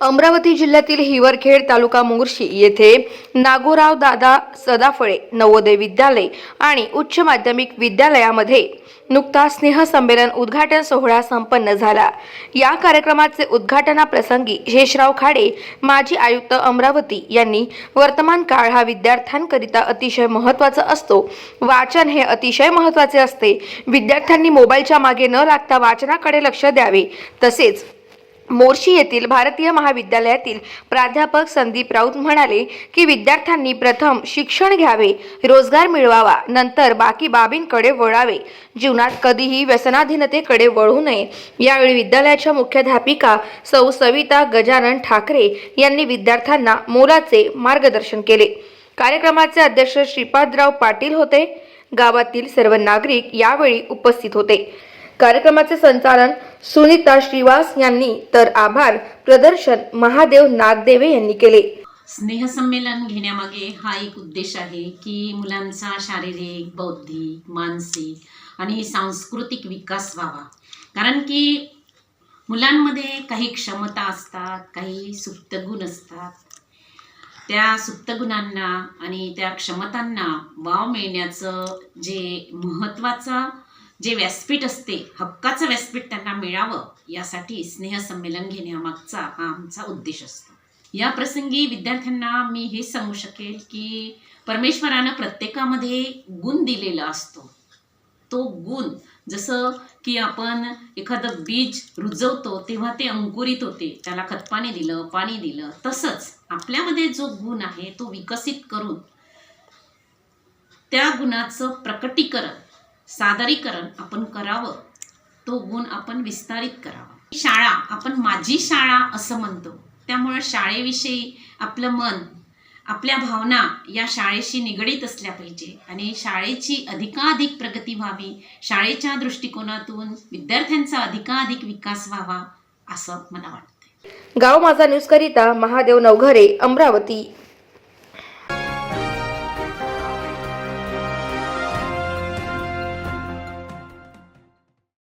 अमरावती जिल्ह्यातील हिवरखेड तालुका मुर्शी येथे नागोराव दादा सदाफळे नवोदय विद्यालय आणि उच्च माध्यमिक विद्यालयामध्ये नुकताच स्नेहसंमेलन उद्घाटन सोहळा संपन्न झाला. या कार्यक्रमाचे उद्घाटनाप्रसंगी शेषराव खाडे माजी आयुक्त अमरावती यांनी वर्तमान काळ हा विद्यार्थ्यांकरिता अतिशय महत्त्वाचा असतो. वाचन हे अतिशय महत्त्वाचे असते. विद्यार्थ्यांनी मोबाईलच्या मागे न लागता वाचनाकडे लक्ष द्यावे. तसेच मोर्शी येथील भारतीय महाविद्यालयातील प्राध्यापक संदीप राऊत म्हणाले की विद्यार्थ्यांनी प्रथम शिक्षण घ्यावे रोजगार मिळवावा नंतर बाकी बाबींकडे वळावे. जीवनात कधीही व्यसनाधीनतेकडे वळू नये. यावेळी विद्यालयाच्या मुख्याध्यापिका सौ सविता गजानन ठाकरे यांनी विद्यार्थ्यांना मोलाचे मार्गदर्शन केले. कार्यक्रमाचे अध्यक्ष श्रीपादराव पाटील होते. गावातील सर्व नागरिक यावेळी उपस्थित होते. कार्यक्रमाचे संचालन सुनीता श्रीवास यांनी तर आभार प्रदर्शन महादेव नागदेवे यांनी केले. स्नेहसंमेलन घेण्यामागे हा एक उद्देश आहे की मुलांचा शारीरिक बौद्धिक मानसिक आणि सांस्कृतिक विकास व्हावा. कारण की मुलांमध्ये काही क्षमता असतात काही सुप्त गुण असतात. त्या सुप्त गुणांना आणि त्या क्षमतांना वाव मिळण्याचं जे महत्त्वाचं जे व्यासपीठ असते हक्काचं व्यासपीठ त्यांना मिळावं यासाठी स्नेहसंमेलन घेण्यामागचा हा आमचा उद्देश असतो. या प्रसंगी विद्यार्थ्यांना मी हे सांगू शकेल की परमेश्वरानं प्रत्येकामध्ये गुण दिलेला असतो. तो गुण जसं की आपण एखादं बीज रुजवतो तेव्हा ते अंकुरित होते त्याला खतपाणी दिलं पाणी दिलं तसंच आपल्यामध्ये जो गुण आहे तो विकसित करून त्या गुणाचं प्रकटीकरण सादरीकरण आपण करावं तो गुण आपण विस्तारित करावा. शाळा आपण माझी शाळा असं म्हणतो. त्यामुळं शाळेविषयी आपलं मन आपल्या भावना या शाळेशी निगडीत असल्या पाहिजे आणि शाळेची अधिकाधिक प्रगती व्हावी शाळेच्या दृष्टिकोनातून विद्यार्थ्यांचा अधिकाधिक विकास व्हावा असं मला वाटतं गाव माझा न्यूज करिता महादेव नवघरे अमरावती.